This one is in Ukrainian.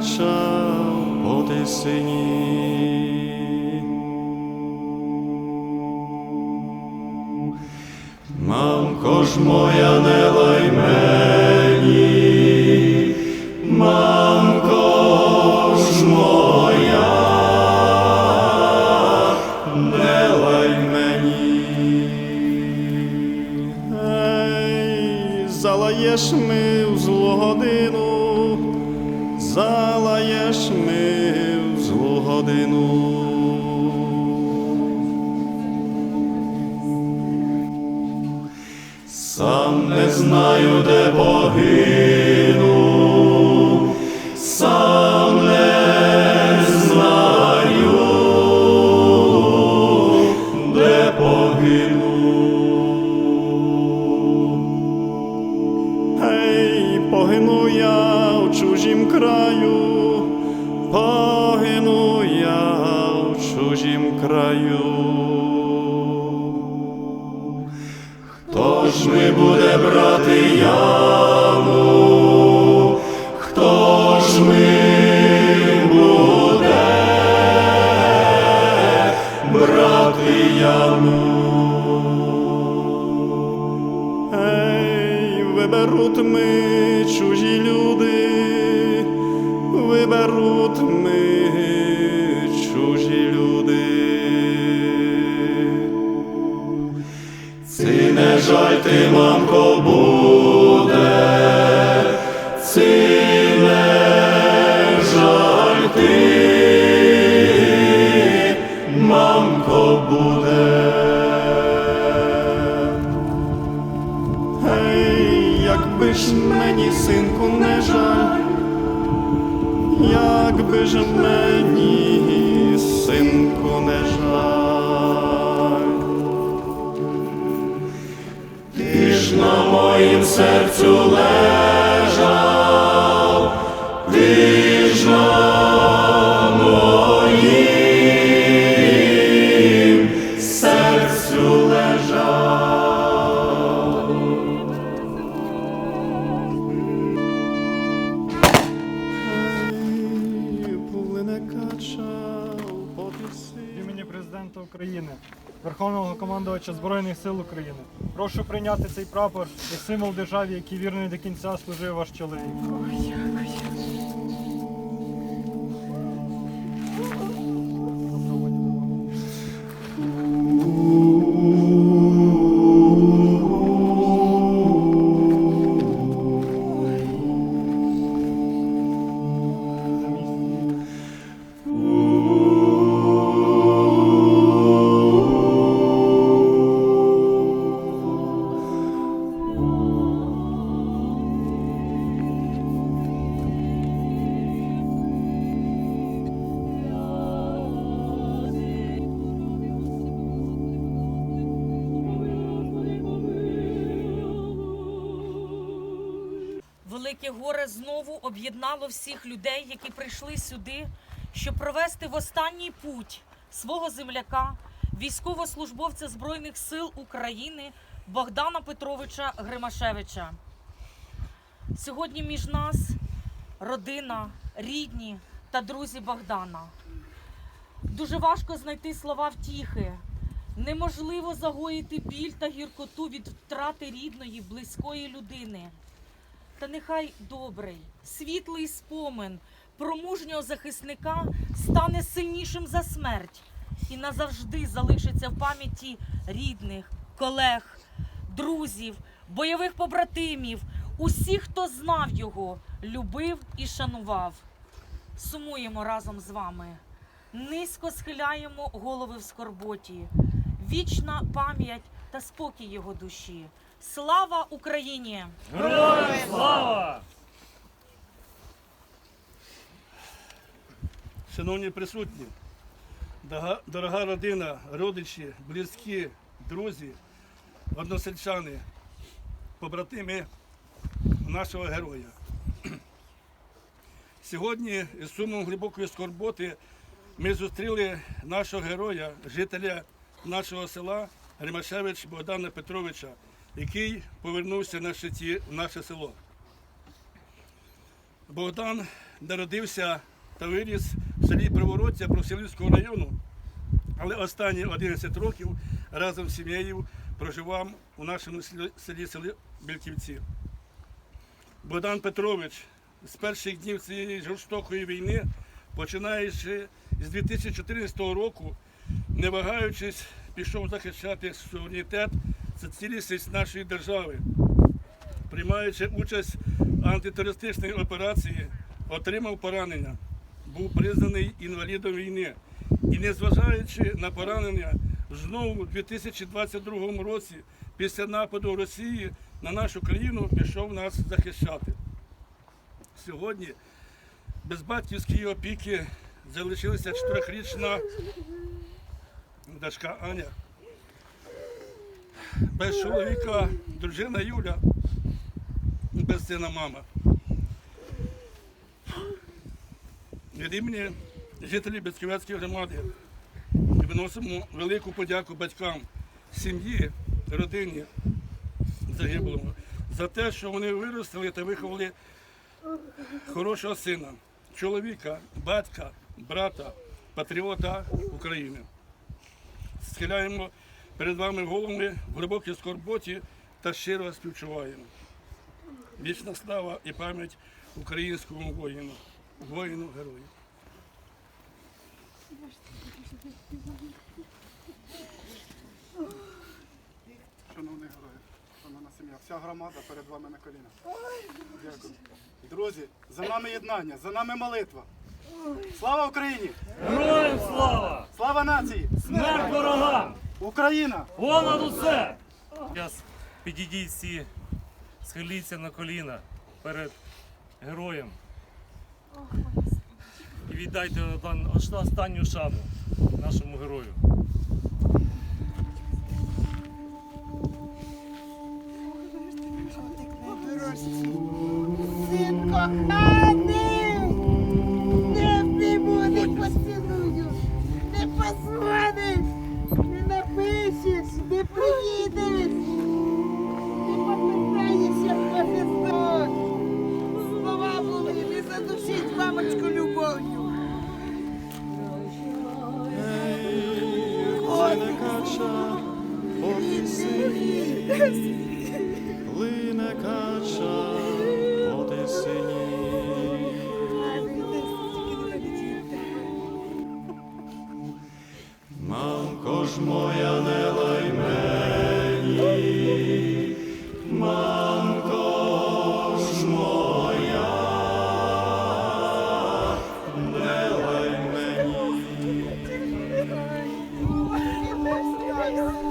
кача по тисині. Мамко ж моя, не злу. Сам не знаю, де погину, Хто ж ми буде брати яму? Хто ж ми буде брати яму? Ей, виберуть ми Ці ти, мамко, буде, ці не жаль ти, мамко, буде. Гей, якби ж мені, синку, не жаль, якби ж мені, синку, не жаль. Ж на моїм серцю лежав, ти ж на моїм серцю лежав. Імені президента України, Верховного командувача Збройних сил України. Прошу прийняти цей прапор як символ державі, який вірний до кінця служив ваш чоловік. Велике горе знову об'єднало всіх людей, які прийшли сюди, щоб провести в останній путь свого земляка, військовослужбовця Збройних сил України Богдана Петровича Гримашевича. Сьогодні між нас родина, рідні та друзі Богдана. Дуже важко знайти слова втіхи. Неможливо загоїти біль та гіркоту від втрати рідної, близької людини. Та нехай добрий, світлий спомин про мужнього захисника стане сильнішим за смерть і назавжди залишиться в пам'яті рідних, колег, друзів, бойових побратимів, усіх, хто знав його, любив і шанував. Сумуємо разом з вами, низько схиляємо голови в скорботі, вічна пам'ять та спокій його душі. Слава Україні! Шановні присутні, дорога- родина, родичі, близькі, друзі, односельчани, побратими нашого героя. Сьогодні з сумом глибокої скорботи ми зустріли нашого героя, жителя нашого села Римашевич Богдана Петровича, який повернувся на щиті в наше село. Богдан народився та виріс в селі Привороття Брусилівського району, але останні 11 років разом з сім'єю проживав у нашому селі, селі Більківці. Богдан Петрович з перших днів цієї жорстокої війни, починаючи з 2014 року, не вагаючись, пішов захищати суверенітет та цілісність нашої держави. Приймаючи участь в антитерористичній операції, отримав поранення, був признаний інвалідом війни. І незважаючи на поранення, знову у 2022 році, після нападу Росії на нашу країну, пішов нас захищати. Сьогодні без батьківської опіки залишилася чотирьохрічна дочка Аня. Без чоловіка дружина Юля, без сина мама. Від імені жителів Безківецької громади виносимо велику подяку батькам, сім'ї, родині загиблого за те, що вони виростили та виховали хорошого сина, чоловіка, батька, брата, патріота України. Схиляємо перед вами головами в глибокій скорботі та щиро співчуваємо. Вічна слава і пам'ять українському воїну, воїну герою. Шановний герої, шановна сім'я, вся громада перед вами на колінах. Дякую. Друзі, за нами єднання, за нами молитва. Слава Україні! Героям слава! Слава нації! Смерть ворогам! Україна! Понад усе! Зараз підійдіть всі, схиліться на коліна перед героєм. І віддайте останню шану нашому герою. Син кача по сині, лине кача по сині. Мамко ж моя, не Bye.